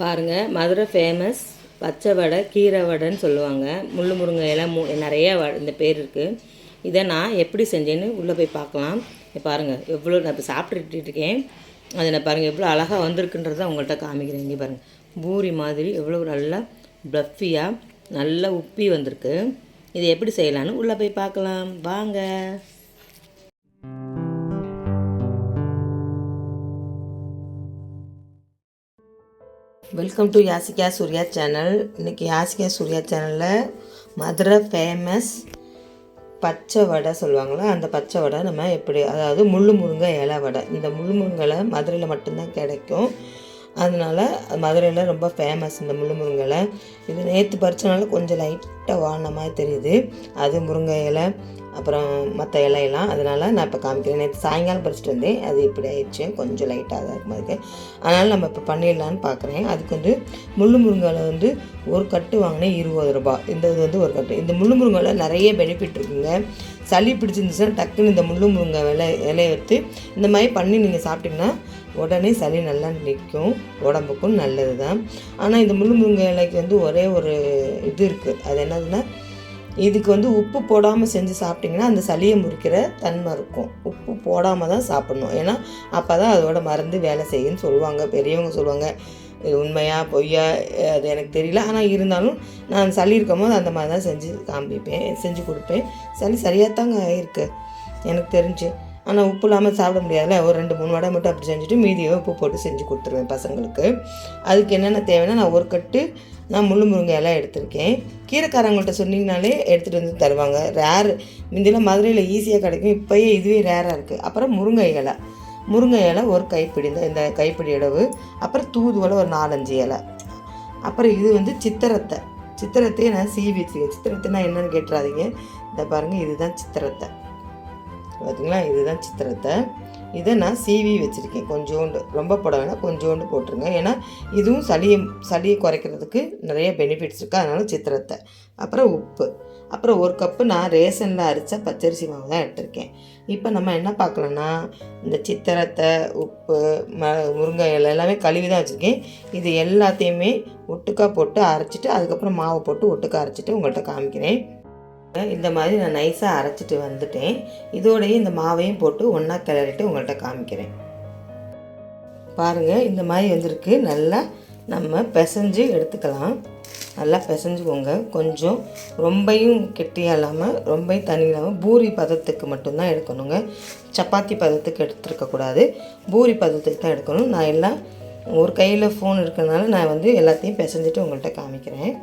பாருங்கள் மதுரை ஃபேமஸ் பச்சை வடை கீரை வடைன்னு சொல்லுவாங்க. முள்ளு முருங்கை எல்லாம் மு நிறைய வ இந்த பேர் இருக்குது இதை நான் எப்படி செஞ்சேன்னு உள்ளே போய் பார்க்கலாம். பாருங்கள் எவ்வளோ நான் இப்போ சாப்பிட்டுட்டு இருக்கேன். அதை நான் பாருங்கள் எவ்வளோ அழகாக வந்திருக்குன்றதை உங்கள்கிட்ட காமிக்கிறேன். இங்கே பாருங்கள் பூரி மாதிரி எவ்வளோ நல்லா ப்ளஃபியாக நல்லா உப்பி வந்திருக்கு. இதை எப்படி செய்யலான்னு உள்ளே போய் பார்க்கலாம். வாங்க. Welcome to Yasika Surya channel இன்றைக்கி யாசிகா சூர்யா சேனலில் மதுரை ஃபேமஸ் பச்சை வடை சொல்லுவாங்களா அந்த பச்சை வடை நம்ம எப்படி அதாவது முள்ளு முருங்கை இலை வடை. இந்த முள்ளு முருங்கை மதுரையில் மட்டும்தான் கிடைக்கும். அதனால் மதுரையில் ரொம்ப ஃபேமஸ் இந்த முள்ளு முருங்கலை இது நேற்று பறிச்சனால கொஞ்சம் லைட்டாக வாடின மாதிரி தெரியுது. அது முருங்கை இலை அப்புறம் மற்ற இலையெல்லாம். அதனால் நான் இப்போ காமிக்கிறேன். நேற்று சாயங்காலம் பறிச்சிட்டு வந்தேன். அது இப்படி ஆயிடுச்சு. கொஞ்சம் லைட்டாக தான் இருக்கும் அதுக்கு அதனால் நம்ம இப்போ பண்ணிடலான்னு பார்க்குறேன் அதுக்கு வந்து முள்ளு முருங்கையில் வந்து ஒரு கட்டு வாங்கினேன். இருபது ரூபாய். இந்த இது வந்து ஒரு கட்டு. இந்த முள்ளு முருங்கையில் நிறைய பெனிஃபிட் இருக்குங்க. சளி பிடிச்சிருந்துச்சுன்னா டக்குன்னு இந்த முள்ளு முருங்கை இலை இலையை எடுத்து இந்த மாதிரி பண்ணி நீங்கள் சாப்பிட்டிங்கன்னா உடனே சளி நல்லா நிற்கும். உடம்புக்கும் நல்லது தான் ஆனால் இந்த முள்ளு முருங்கை இலைக்கு வந்து ஒரே ஒரு இது இருக்குது அது என்னதுன்னா இதுக்கு வந்து உப்பு போடாமல் செஞ்சு சாப்பிட்டிங்கன்னா அந்த சளியை முறிக்கிற தன்மை இருக்கும். உப்பு போடாமல் தான் சாப்பிட்ணும். ஏன்னா அப்போ தான் அதோட மருந்து வேலை செய்யுன்னு சொல்லுவாங்க. பெரியவங்க சொல்லுவாங்க இது உண்மையா பொய்யா? அது எனக்கு தெரியல. ஆனால் இருந்தாலும் நான் சளி இருக்கும் போது அந்த மாதிரி தான் செஞ்சு காமிப்பேன் செஞ்சு கொடுப்பேன். சளி சரியாக தாங்க இருக்கு. எனக்கு தெரிஞ்சு. ஆனால் உப்பு இல்லாமல் சாப்பிட முடியாதுல்ல? ஒரு ரெண்டு மூணு வடை மட்டும் அப்படி செஞ்சுட்டு மீதியை உப்பு போட்டு செஞ்சு கொடுத்துருவேன் பசங்களுக்கு. அதுக்கு என்னென்ன தேவைன்னா நான் ஒரு கட்டு நான் முள்ளு முருங்கை எல்லாம் எடுத்திருக்கேன். கீரைக்காரங்கள்ட்ட சொன்னீங்கனாலே எடுத்துகிட்டு வந்து தருவாங்க. ரேர் முந்தியெல்லாம் மதுரையில் ஈஸியாக கிடைக்கும். இப்போயே இதுவே ரேராக இருக்குது அப்புறம் முருங்கை இலை. முருங்கை இலை ஒரு கைப்பிடி. இந்த இந்த கைப்பிடி அளவு. அப்புறம் தூதுவலை ஒரு நாலஞ்சு இலை. அப்புறம் இது வந்து சித்திரத்தை. சித்திரத்தையே நான் சீவி வச்சுருக்கேன். நான் என்னென்னு கேட்டுறாதீங்க. இந்த பாருங்கள் இதுதான் சித்திரத்தை. பார்த்தீங்களா? இதுதான் சித்திரத்தை. இதை நான் சீவி வச்சுருக்கேன். கொஞ்சோண்டு ரொம்ப போட கொஞ்சோண்டு போட்டுருங்க. ஏன்னா இதுவும் சளியை சளியை குறைக்கிறதுக்கு நிறைய பெனிஃபிட்ஸ் இருக்குது அதனால் சித்திரத்தை. அப்புறம் உப்பு. அப்புறம் ஒரு கப்பு நான் ரேஷனில் அரித்த பச்சரிசி மாவு தான் எடுத்திருக்கேன். இப்போ நம்ம என்ன பார்க்கலன்னா இந்த சித்திரத்தை உப்பு ம முருங்கை இலை எல்லாமே கழுவி தான் வச்சுருக்கேன். இது எல்லாத்தையுமே ஒட்டுக்கா போட்டு அரைச்சிட்டு அதுக்கப்புறம் மாவை போட்டு ஒட்டுக்கா அரைச்சிட்டு உங்கள்கிட்ட காமிக்கிறேன். இந்த மாதிரி நான் நைஸாக அரைச்சிட்டு வந்துட்டேன். இதோடையே இந்த மாவையும் போட்டு ஒன்றா கிளறிட்டு உங்கள்கிட்ட காமிக்கிறேன். பாருங்கள் இந்த மாதிரி வந்திருக்கு. நல்லா நம்ம பிசைஞ்சு எடுத்துக்கலாம். நல்லா பிசைஞ்சுக்கோங்க. கொஞ்சம் ரொம்பையும் கெட்டியாக இல்லாமல் ரொம்பையும் தண்ணி இல்லாமல் பூரி பதத்துக்கு மட்டும்தான் எடுக்கணுங்க. சப்பாத்தி பதத்துக்கு எடுத்துருக்கக்கூடாது பூரி பதத்துக்கு தான் எடுக்கணும். நான் எல்லாம் ஒரு கையில் ஃபோன் இருக்கிறதுனால நான் வந்து எல்லாத்தையும் பிசைஞ்சிட்டு உங்கள்கிட்ட காமிக்கிறேன்.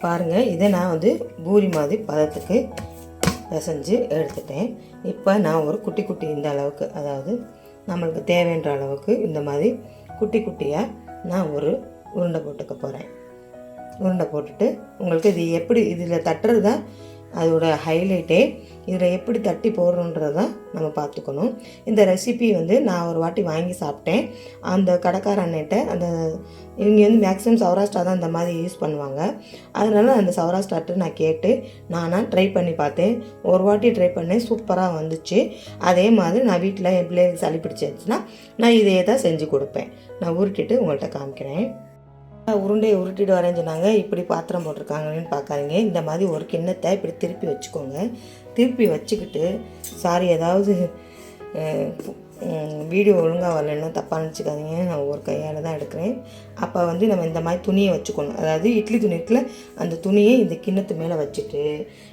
பாருங்கள் இதை நான் வந்து பூரி மாதிரி பதத்துக்கு பிசைஞ்சு எடுத்துட்டேன். இப்போ நான் ஒரு குட்டி குட்டி இந்த அளவுக்கு அதாவது நம்மளுக்கு தேவைன்ற அளவுக்கு இந்த மாதிரி குட்டி குட்டியாக நான் ஒரு உருண்டை போட்டுக்க போகிறேன் உருண்டை போட்டுட்டு உங்களுக்கு இது எப்படி இதில் தட்டுறது தான் அதோட ஹைலைட்டே இதில் எப்படி தட்டி போடுறோன்றத நம்ம பார்த்துக்கணும். இந்த ரெசிபி வந்து நான் ஒரு வாட்டி வாங்கி சாப்பிட்டேன். அந்த கடைக்கார அண்ணன்ட்ட அந்த இவங்க வந்து மேக்ஸிமம் சௌராஷ்டிரா தான் இந்த மாதிரி யூஸ் பண்ணுவாங்க. அதனால அந்த சௌராஷ்டிராட்டு நான் கேட்டு நானாக ட்ரை பண்ணி பார்த்தேன். ஒரு வாட்டி ட்ரை பண்ணேன் சூப்பராக வந்துச்சு. அதே மாதிரி நான் வீட்டில் என் பிள்ளைகளுக்கு சளி பிடிச்சிருச்சுன்னா நான் இதையே தான் செஞ்சு கொடுப்பேன். நான் உருட்டிட்டு உங்கள்கிட்ட காமிக்கிறேன். உருண்டையை உருட்டிட்டு வரேன்னு சொன்னாங்க. இப்படி பாத்திரம் போட்டிருக்காங்கன்னு பார்க்காதீங்க. இந்த மாதிரி ஒரு கிண்ணத்தை இப்படி திருப்பி வச்சுக்கோங்க. திருப்பி வச்சுக்கிட்டு சாரி ஏதாவது வீடியோ ஒழுங்காக வரலன்னு தப்பாக நினச்சிக்காதீங்க. நான் ஒரு கையால் தான் எடுக்கிறேன். அப்போ வந்து நம்ம இந்த மாதிரி துணியை வச்சுக்கணும். அதாவது இட்லி துணி இருக்குல்ல அந்த துணியை இந்த கிண்ணத்து மேலே வச்சுட்டு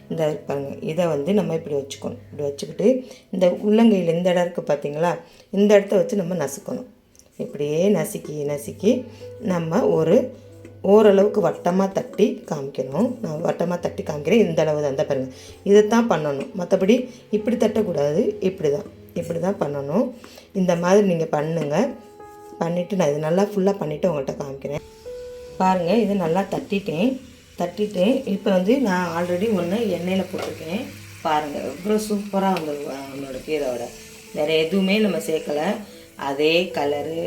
இந்த இருப்பாங்க இதை வந்து நம்ம இப்படி வச்சுக்கணும். இப்படி வச்சுக்கிட்டு இந்த உள்ளங்கையில் இந்த இடம் இருக்குது பார்த்தீங்களா இந்த இடத்த வச்சு நம்ம நசுக்கணும். இப்படியே நசுக்கி நசுக்கி நம்ம ஒரு ஓரளவுக்கு வட்டமாக தட்டி காமிக்கணும். நான் வட்டமாக தட்டி காமிக்கிறேன். இந்த அளவு தான். தான் பாருங்கள் இதை தான் பண்ணணும். மற்றபடி இப்படி தட்டக்கூடாது. இப்படி தான் இப்படி தான் பண்ணணும். இந்த மாதிரி நீங்கள் பண்ணுங்கள் பண்ணிவிட்டு நான் இது நல்லா ஃபுல்லாக பண்ணிவிட்டு உங்கள்கிட்ட காமிக்கிறேன். பாருங்கள் இது நல்லா தட்டிட்டேன். தட்டிட்டேன் இப்போ வந்து நான் ஆல்ரெடி ஒன்று எண்ணெயில் போட்டிருக்கேன். பாருங்கள் எவ்வளோ சூப்பராக வந்து நம்மளோட கீரையோட. வேறு எதுவுமே நம்ம சேர்க்கலை. அதே கலரு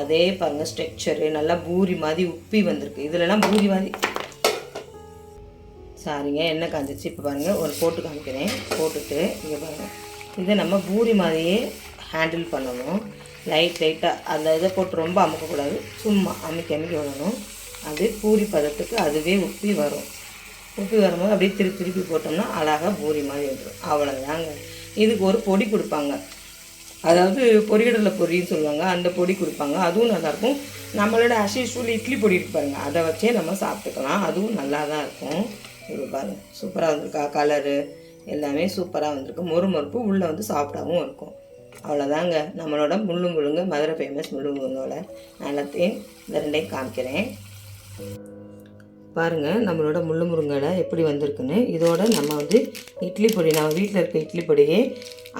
அதே பாருங்கள் ஸ்ட்ரக்சரு நல்லா பூரி மாதிரி உப்பி வந்திருக்கு. இதுலலாம் பூரி மாதிரி சாரிங்க எண்ணெய் காஞ்சிச்சு இப்போ பாருங்கள் ஒரு போட்டு காமிக்கிறேன். போட்டுட்டு இங்கே பாருங்கள் இதை நம்ம பூரி மாதிரியே ஹேண்டில் பண்ணணும். லைட் லைட்டாக அந்த இதை போட்டு ரொம்ப அமுக்கக்கூடாது. சும்மா அமுக்கி அமுக்கி விடணும். அது பூரி பதத்துக்கு அதுவே உப்பி வரும். உப்பி வரும்போது அப்படியே திருப்பி திருப்பி போட்டோம்னா அழகாக பூரி மாதிரி வந்துடும் அவ்வளோதாங்க இதுக்கு ஒரு பொடி கொடுப்பாங்க. அதாவது பொரியடலை பொரின்னு சொல்லுவாங்க அந்த பொடி கொடுப்பாங்க அதுவும் நல்லாயிருக்கும். நம்மளோட அசிஷுவல் இட்லி பொடி இருப்பாருங்க அதை வச்சே நம்ம சாப்பிட்டுக்கலாம் அதுவும் நல்லா தான் இருக்கும். இது பாருங்க சூப்பராக வந்திருக்கா கலரு எல்லாமே சூப்பராக வந்திருக்கு. மொறு மொறுப்பு உள்ளே வந்து சாஃப்டாகவும் இருக்கும். அவ்வளோதாங்க நம்மளோட முள்ளு முழுங்கு மதுரை ஃபேமஸ் முள்ளு முழுங்கோட. நல்லத்தையும் இந்த ரெண்டையும் காமிக்கிறேன். பாருங்கள் நம்மளோட முள்ளு முருங்கடை எப்படி வந்திருக்குன்னு. இதோட நம்ம வந்து இட்லி பொடி நம்ம வீட்டில் இருக்க இட்லி பொடியே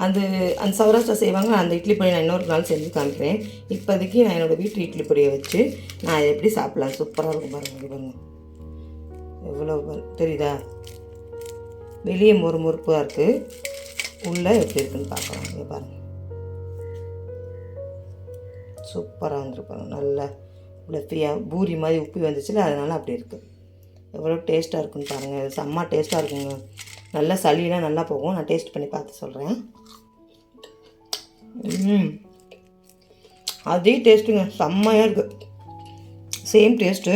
அந்த அந்த சௌராஷ்டிரா செய்வாங்க அந்த இட்லி பொடி நான் இன்னொரு நாள் செஞ்சு காமிக்கிறேன். இப்போதைக்கு நான் என்னோடய வீட்டு இட்லி பொடியை வச்சு நான் எப்படி சாப்பிட்லாம்? சூப்பராக இருக்கும் பாருங்கள் பாருங்கள் எவ்வளோ தெரியுதா? வெளியே மொறு மொறுப்பாக இருக்குது உள்ளே எப்படி இருக்குன்னு பார்க்கலாம். இங்கே பாருங்கள் சூப்பராக வந்துருப்பாங்க நல்லா ஃப்ளஃபியாக பூரி மாதிரி உப்பி வந்துச்சுல அதனால் அப்படி இருக்குது எவ்வளோ டேஸ்ட்டாக இருக்குன்னு பாருங்கள் இது செம்ம டேஸ்ட்டாக இருக்குங்க. நல்லா சளியெலாம் நல்லா போகும். நான் டேஸ்ட் பண்ணி பார்த்து சொல்கிறேன் ம். அதே டேஸ்ட்டுங்க. செம்மையாக இருக்குது சேம் டேஸ்ட்டு.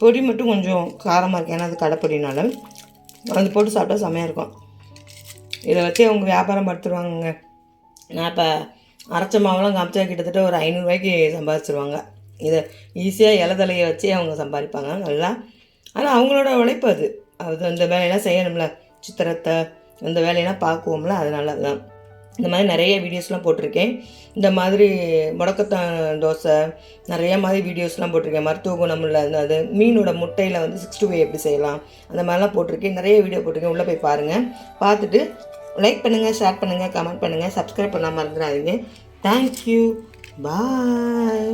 பொடி மட்டும் கொஞ்சம் காரமாக இருக்குது ஏன்னா அது கடைப்பொடினால அது போட்டு சாப்பிட்டா செம்மையாக இருக்கும். இதை வச்சு அவங்க வியாபாரம் படுத்துருவாங்கங்க. நான் இப்போ அரைச்ச மாவெல்லாம் காமிச்சா கிட்டத்தட்ட ஒரு ஐநூறுரூவாய்க்கு சம்பாதிச்சிருவாங்க. இதை ஈஸியாக இலதலையை வச்சு அவங்க சம்பாதிப்பாங்க. நல்லா. ஆனால் அவங்களோட உழைப்பு அது. அது அந்த வேலையெல்லாம் செய்யணும்ல. சித்திரத்தை இந்த வேலையெல்லாம் பார்க்குவோம்ல. அதனால தான் இந்த மாதிரி நிறைய வீடியோஸ்லாம் போட்டிருக்கேன். இந்த மாதிரி முடக்கத்தான் தோசை நிறைய மாதிரி வீடியோஸ்லாம் போட்டிருக்கேன். மருத்துவ குணமுள்ள அந்த அது மீனோட முட்டையில் வந்து சிக்ஸ்டி ஃபைவ் எப்படி செய்யலாம் அந்த மாதிரிலாம் போட்டிருக்கேன். நிறைய வீடியோ போட்டிருக்கேன். உள்ளே போய் பாருங்கள் பார்த்துட்டு லைக் பண்ணுங்கள் ஷேர் பண்ணுங்கள் கமெண்ட் பண்ணுங்கள் சப்ஸ்கிரைப் பண்ணாமல் இருந்துடாதீங்க தேங்க்யூ பாய்